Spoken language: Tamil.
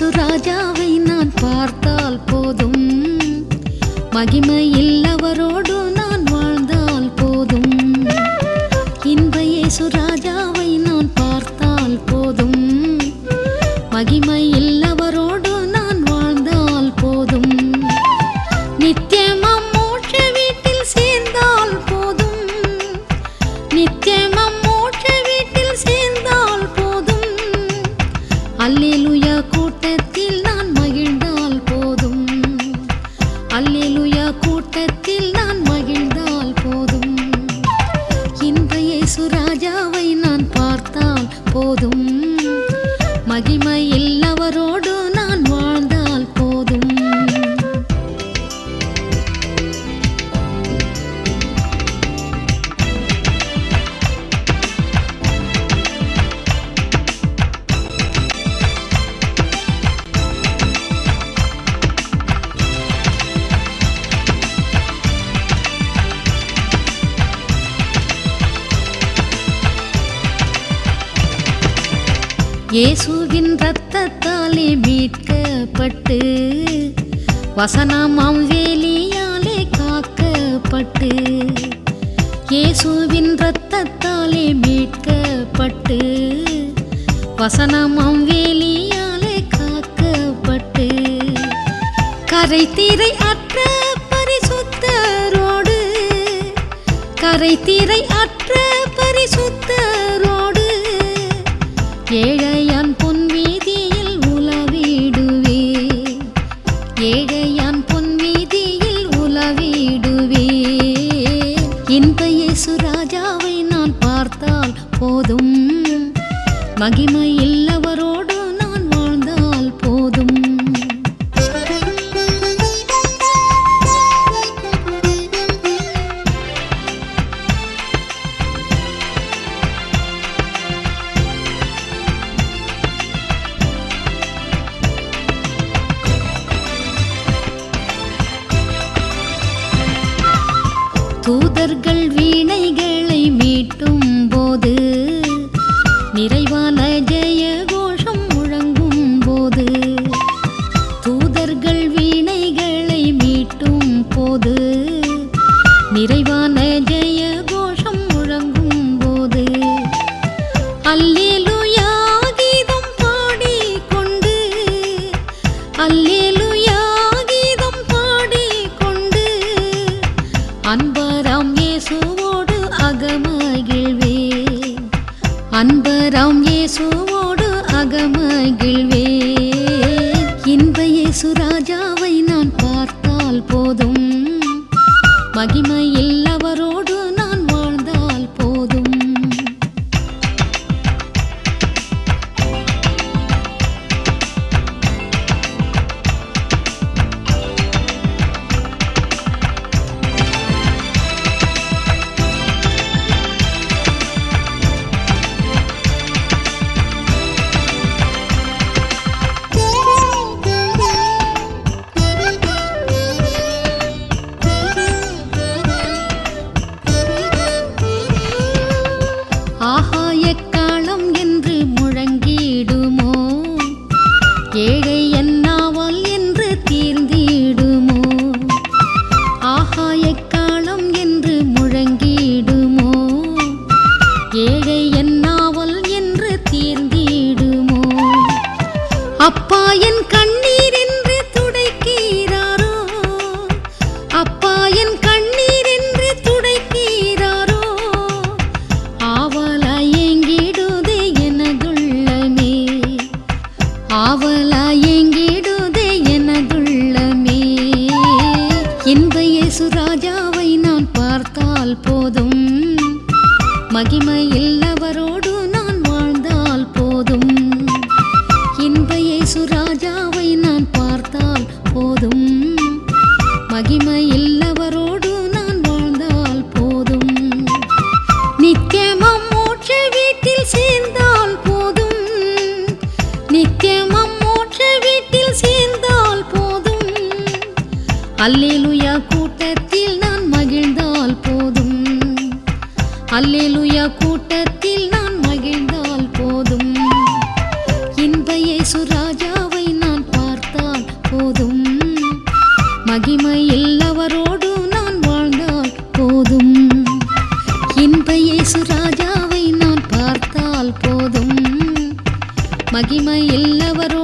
இயேசுராஜாவை நான் பார்த்தால் போதும். மகிமையில் இல்லவரோடு நான் வாழ்ந்தால் போதும். இன்ப இயேசுராஜாவை நான் பார்த்தால் போதும். மகிமையில் அவரோடு நான் வாழ்ந்தால் போதும். நித்தியமாம் மோட்ச வீட்டில் சேர்ந்தால் போதும். நித்தியம் இயேசுவின் ரத்தத்தாலே மீட்கப்பட்டு வசனமாம் வேலியாலே காக்கப்பட்டு இயேசுவின் ரத்தத்தாலே மீட்கப்பட்டு வசனமாம் வேலியாலே காக்கப்பட்டு கரை தீரை அற்ற பரிசுத்தரோடு கரை தீரை அற்ற பரிசுத்தரோடு ஏழ மகிமையில் ஞான ஜெய கோஷம் முழங்கும் போது அல்லேலுயா கீதம் பாடிக்கொண்டு அல்லேலுயா கீதம் பாடிக்கொண்டு அன்பராம் இயேசுவோடு அகமகிழ்வே அன்பராம் இயேசுவோடு அகமகிழ்வே Kain அல்லேலுயா கூட்டத்தில் நான் மகிழ்ந்தால் போதும். அல்லேலுயா கூட்டத்தில் நான் மகிழ்ந்தால் போதும். இன்ப சுராஜாவை நான் பார்த்தால் போதும். மகிமையில் அவரோடு நான் வாழ்ந்தால் போதும். இன்ப சுராஜாவை நான் பார்த்தால் போதும். மகிமையில் அவரோடு